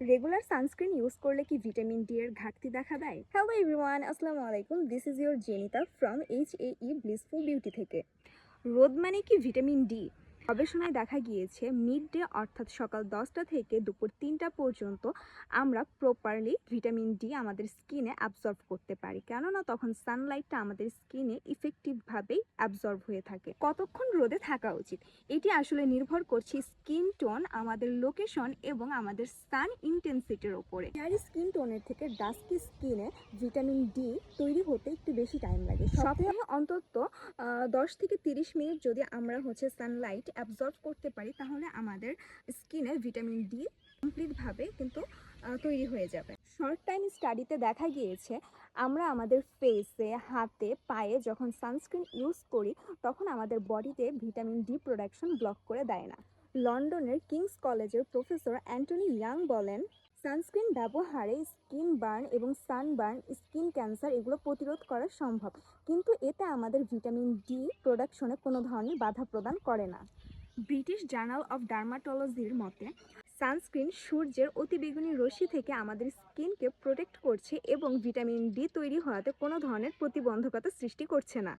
Regular sunscreen use করলে কি vitamin D এর ঘাটতি দেখা দেয়? হ্যালো এভরিওয়ান আসসালামু আলাইকুম। This is your Jenita from H A E blissful beauty থেকে। রোদ মানে কি ভিটামিন ডি গবেষণায় দেখা গিয়েছে মিড ডে অর্থাৎ সকাল দশটা থেকে দুপুর তিনটা পর্যন্ত আমরা প্রপারলি ভিটামিন ডি আমাদের স্কিনে অ্যাবজর্ব করতে পারি। কেননা তখন সানলাইটটা আমাদের স্কিনে ইফেক্টিভভাবেই অ্যাবজর্ব হয়ে থাকে। কতক্ষণ রোদে থাকা উচিত? এটি আসলে নির্ভর করছে স্কিন টোন আমাদের লোকেশন এবং আমাদের সান ইন্টেন্সিটির ওপরে যার স্কিন টোনের থেকে ডাস্কি স্কিনে ভিটামিন ডি তৈরি হতে একটু বেশি টাইম লাগে। সপ্তাহে অন্তত দশ থেকে তিরিশ মিনিট যদি আমরা হচ্ছে সানলাইট অ্যাবজর্ব করতে পারি, তাহলে আমাদের স্কিনে ভিটামিন ডি কমপ্লিটভাবে কিন্তু তৈরি হয়ে যাবে। শর্ট টাইম স্টাডিতে দেখা গিয়েছে, আমরা আমাদের ফেসে হাতে, পায়ে যখন সানস্ক্রিন ইউজ করি, তখন আমাদের বডিতে ভিটামিন ডি প্রোডাকশন ব্লক করে দেয় না। লন্ডনের কিংস কলেজের প্রফেসর অ্যান্টনি ইয়াং বলেন সানস্ক্রিন ব্যবহারে স্কিন বার্ন এবং সানবার্ন স্কিন ক্যান্সার এগুলো প্রতিরোধ করা সম্ভব। কিন্তু এতে আমাদের ভিটামিন ডি প্রোডাকশনে কোনো ধরনের বাধা প্রদান করে না। ব্রিটিশ জার্নাল অফ ডার্মাটোলজির মতে, সানস্ক্রিন সূর্যের অতিবেগুনি রশ্মি থেকে আমাদের স্কিনকে প্রোটেক্ট করছে এবং ভিটামিন ডি তৈরি হওয়াতে কোনো ধরনের প্রতিবন্ধকতা সৃষ্টি করছে না।